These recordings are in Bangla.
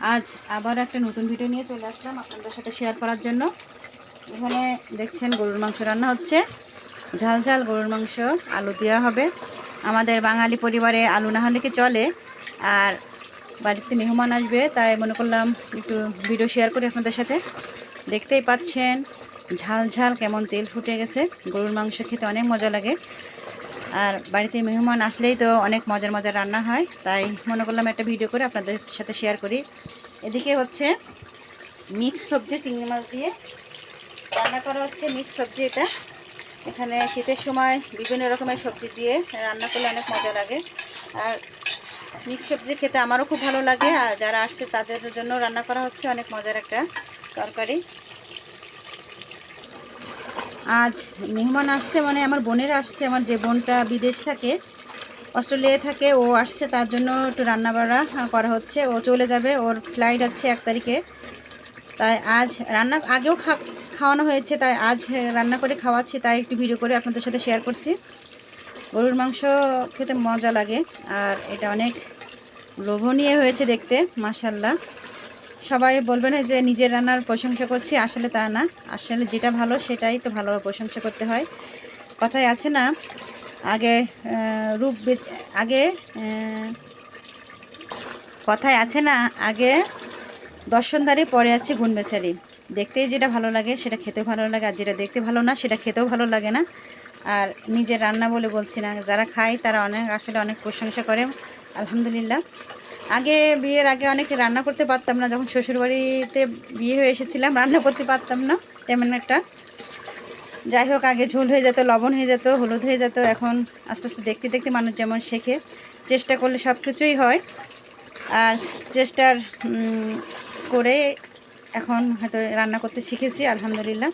আজ আবার একটা নতুন ভিডিও নিয়ে চলে আসলাম আপনাদের সাথে শেয়ার করার জন্য। এখানে দেখছেন গরুর মাংস রান্না হচ্ছে। ঝাল ঝাল গরুর মাংস, আলু দেওয়া হবে। আমাদের বাঙালি পরিবারে আলু না হলে কি চলে? আর বাড়িতে মেহমান আসবে, তাই মনে করলাম একটু ভিডিও শেয়ার করি আপনাদের সাথে। দেখতেই পাচ্ছেন, ঝাল ঝাল কেমন তেল ফুটে গেছে। গরুর মাংস খেতে অনেক মজা লাগে। আর বাড়িতে মেহমান আসলেই তো অনেক মজার মজার রান্না হয়, তাই মনে করলাম একটা ভিডিও করে আপনাদের সাথে শেয়ার করি। এদিকে হচ্ছে মিক্স সবজি, চিংড়ি মাছ দিয়ে রান্না করা হচ্ছে মিক্স সবজি এটা। এখানে শীতের সময় বিভিন্ন রকমের সবজি দিয়ে রান্না করলে অনেক মজা লাগে। আর মিক্স সবজি খেতে আমারও খুব ভালো লাগে, আর যারা আসছে তাদের জন্য রান্না করা হচ্ছে অনেক মজার একটা তরকারি। আজ মেহমান আসছে মানে আমার বোনের আসছে, আমার যে বোনটা বিদেশ থাকে, অস্ট্রেলিয়ায় থাকে, ও আসছে, তার জন্য একটু রান্নাবাড়া করা হচ্ছে, ও চলে যাবে, ওর ফ্লাইট আছে এক তারিখে। তাই আজ রান্না, আগেও খাওয়ানো হয়েছে, তাই আজ রান্না করে খাওয়াচ্ছি, তাই একটু ভিডিও করে আপনাদের সাথে শেয়ার করছি। গরুর মাংস খেতে মজা লাগে, আর এটা অনেক লোভনীয় হয়েছে দেখতে মাসাল্লাহ সবাই বলবেন যে নিজের রান্নার প্রশংসা করছি, আসলে তা না। আসলে যেটা ভালো সেটাই তো ভালো প্রশংসা করতে হয়। কথায় আছে না, আগে রূপ আগে কথায় আছে না, আগে দর্শনধারী, পরে আছে গুণ বেচারি দেখতেই যেটা ভালো লাগে সেটা খেতেও ভালো লাগে, আর যেটা দেখতে ভালো না সেটা খেতেও ভালো লাগে না। আর নিজের রান্না বলে বলছি না, যারা খায় তারা অনেক, আসলে অনেক প্রশংসা করে, আলহামদুলিল্লাহ। আগে বিয়ের আগে অনেক রান্না করতে পারতাম না, যখন শ্বশুরবাড়িতে বিয়ে হয়ে এসেছিলাম, রান্না করতে পারতাম না, তেমন একটা। যাই হোক, আগে ঝোল হয়ে যেত, লবণ হয়ে যেত, হলুদ হয়ে যেত, এখন আস্তে আস্তে দেখতে দেখতে মানুষ যেমন শেখে। চেষ্টা করলে সব কিছুই হয়। আর চেষ্টার করে এখন হয়তো রান্না করতে শিখেছি, আলহামদুলিল্লাহ।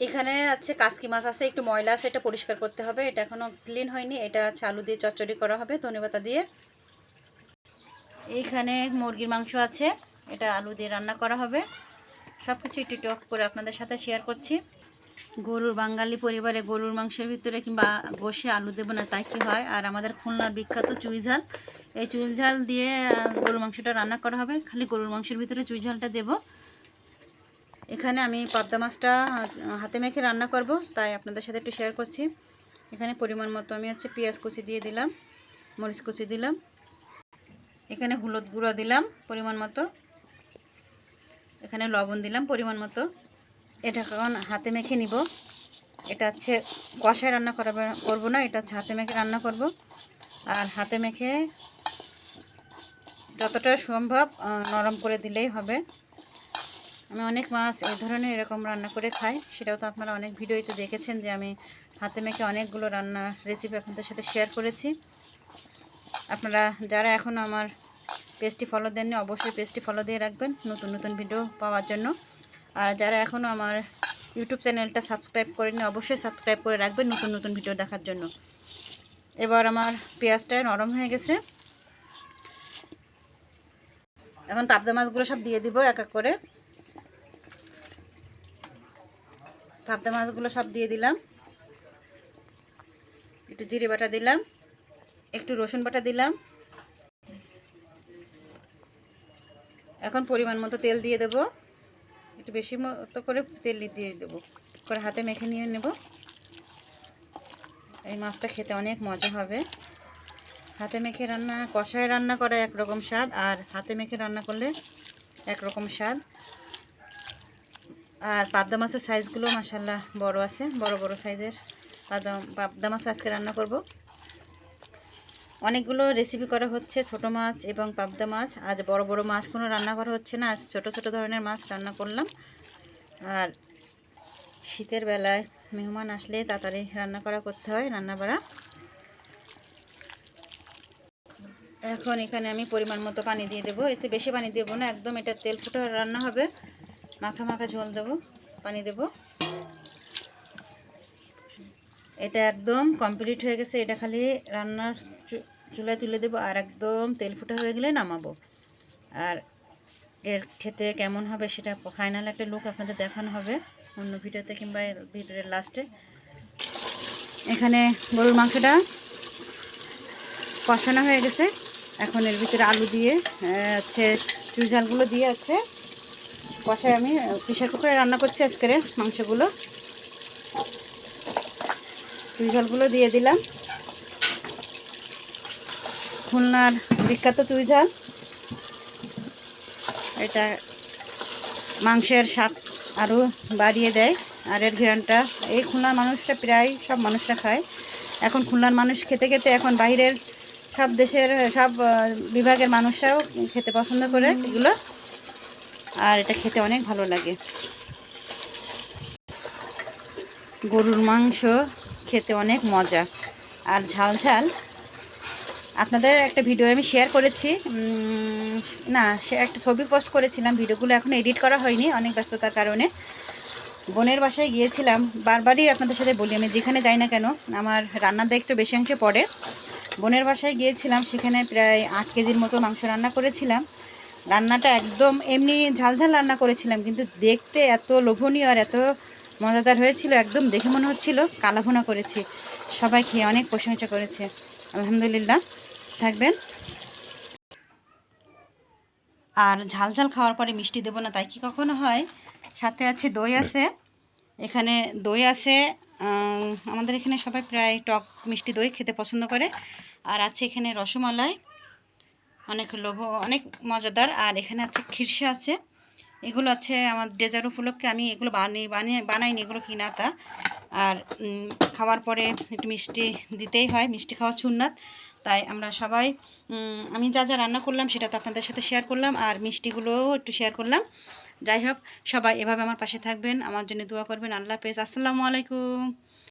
এখানে আছে কাসকি মাছ, আছে একটু ময়লা, আছে, এটা পরিষ্কার করতে হবে। এটা এখনও ক্লিন হয়নি, এটা আলু দিয়ে চচ্চড়ি করা হবে, ধনেপাতা দিয়ে। এইখানে মুরগির মাংস আছে। এটা আলু দিয়ে রান্না করা হবে। সব কিছু একটু টক করে আপনাদের সাথে শেয়ার করছি। গরুর বাঙালি পরিবারে গরুর মাংসের ভিতরে কিংবা বসে আলু দেবো না তাই কি হয়? আর আমাদের খুলনার বিখ্যাত চুই ঝাল। এই চুই ঝাল দিয়ে গরুর মাংসটা রান্না করা হবে। খালি গরুর মাংসের ভিতরে চুই ঝালটা দেবো। এখানে আমি পাবদা মাছটা হাতে মেখে রান্না করব। তাই আপনাদের সাথে একটু শেয়ার করছি। এখানে পরিমাণ মতো আমি হচ্ছে পেঁয়াজ কুচি দিয়ে দিলাম, মরিচ কুচি দিলাম। এখানে হলুদ গুঁড়ো দিলাম, পরিমাণ মতো। এখানে লবণ দিলাম, পরিমাণ মতো। এটা এখন হাতে মেখে নিব। এটা হচ্ছে কষায় রান্না করাবে করব না, এটা হচ্ছে হাতে মেখে রান্না করব। আর হাতে মেখে যতটা সম্ভব নরম করে দিলেই হবে। আমি অনেক মাছ এই ধরনের এরকম রান্না করে খাই। সেটাও তো আপনারা অনেক ভিডিওতে দেখেছেন যে আমি হাতে মেখে অনেকগুলো রান্না রেসিপি আপনাদের সাথে শেয়ার করেছি। আপনারা যারা এখনও আমার পেজটি ফলো দেননি, অবশ্যই পেজটি ফলো দিয়ে রাখবেন নতুন নতুন ভিডিও পাওয়ার জন্য। আর যারা এখনও আমার ইউটিউব চ্যানেলটা সাবস্ক্রাইব করেনি অবশ্যই সাবস্ক্রাইব করে রাখবেন নতুন নতুন ভিডিও দেখার জন্য। এবার আমার পেঁয়াজটা নরম হয়ে গেছে। এখন পাবদা মাছগুলো সব দিয়ে দিব এক এক করে। পাবদা মাছগুলো সব দিয়ে দিলাম। একটু জিরে বাটা দিলাম। একটু রসুন বাটা দিলাম। এখন পরিমাণ মতো তেল দিয়ে দেব। একটু বেশি মতো করে তেল দিয়ে দেবো। করে হাতে মেখে নিয়ে নেব। এই মাছটা খেতে অনেক মজা হবে। হাতে মেখে রান্না, কষায় রান্না করা একরকম স্বাদ, আর হাতে মেখে রান্না করলে একরকম স্বাদ। আর পাবদা মাছের সাইজগুলো মাসাল্লাহ বড় আছে, বড় বড় সাইজের পাবদা পাবদা মাছ আজকে রান্না করব। অনেকগুলো রেসিপি করা হচ্ছে, ছোট মাছ এবং পাবদা মাছ। আজ বড় বড় মাছ কোনো রান্না করা হচ্ছে না, আজ ছোট ছোট ধরনের মাছ রান্না করলাম। আর শীতের বেলায় মেহমান আসলে তাড়াতাড়ি রান্না করা করতে হয়, রান্না বাড়া। এখন এখানে আমি পরিমাণ মতো পানি দিয়ে দেবো। এতে বেশি পানি দেবো না, একদম এটা তেল ফুটো রান্না হবে। মাখা মাখা ঝোল দেবো, পানি দেব। এটা একদম কমপ্লিট হয়ে গেছে, এটা খালি রান্নার চুলায় তুলে দেবো আর একদম তেল ফুটা হয়ে গেলে নামাবো। আর এর খেতে কেমন হবে সেটা ফাইনাল একটা লুক আপনাদের দেখানো হবে অন্য ভিডিওতে কিংবা ভিডিওর লাস্টে এখানে গরুর মাংসটা কষানো হয়ে গেছে। এখন এর ভিতরে আলু দিয়ে হচ্ছে চুই ঝালগুলো দিয়ে আছে কষায় আমি প্রেশার কুকারে রান্না করছি আজকের মাংসগুলো। চুই ঝালগুলো দিয়ে দিলাম। খুলনার বিখ্যাত চুই ঝাল এটা মাংসের স্বাদ আরও বাড়িয়ে দেয়। আর এর ঘেরানটা এই খুলনার মানুষরা প্রায় সব মানুষরা খায়। এখন খুলনার মানুষ খেতে খেতে এখন বাইরের সব দেশের, সব বিভাগের মানুষরাও খেতে পছন্দ করে এগুলো। আর এটা খেতে অনেক ভালো লাগে। গরুর মাংস খেতে অনেক মজা। আর ঝাল ঝাল আপনাদের একটা ভিডিও আমি শেয়ার করেছি। না, সে একটা ছবি পোস্ট করেছিলাম ভিডিওগুলো এখন এডিট করা হয়নি, অনেক ব্যস্ততার কারণে। বোনের বাসায় গিয়েছিলাম, বারবারই আপনাদের সাথে বলি, আমি যেখানে যাই না কেন, আমার রান্নার দায়িত্ব বেশি অংশে পড়ে। বোনের বাসায় গিয়েছিলাম, সেখানে প্রায় আট কেজির মতো মাংস রান্না করেছিলাম। রান্নাটা একদম এমনি ঝালঝাল রান্না করেছিলাম, কিন্তু দেখতে এত লোভনীয় আর এত মজাদার হয়েছিল, একদম দেখে মনে হচ্ছিল কালাভুনা করেছি। সবাই খেয়ে অনেক প্রশংসা করেছে, আলহামদুলিল্লাহ। থাকবেন। আর ঝাল ঝাল খাওয়ার পরে মিষ্টি দেবো না, তাই কি কখনো হয়? সাথে আছে দই আছে। এখানে দই আছে আমাদের এখানে সবাই প্রায় টক মিষ্টি দই খেতে পছন্দ করে। আর আছে এখানে রসমালাই, অনেক লোভ, অনেক মজাদার। আর এখানে আছে খিরসা আছে। এগুলো আছে আমার ডেজার্ট উপলক্ষে, আমি এগুলো বানিয়ে বানিয়ে বানাইনি, এগুলো কিনা তা। আর খাওয়ার পরে একটু মিষ্টি দিতেই হয়, মিষ্টি খাওয়া সুন্নাত। তাই আমরা সবাই আমি যা যা রান্না করলাম সেটা তো আপনাদের সাথে শেয়ার করলাম আর মিষ্টিগুলোও একটু শেয়ার করলাম। যাই হোক, সবাই এভাবে আমার পাশে থাকবেন, আমার জন্য দোয়া করবেন। আল্লাহ পেজ আসসালামু আলাইকুম।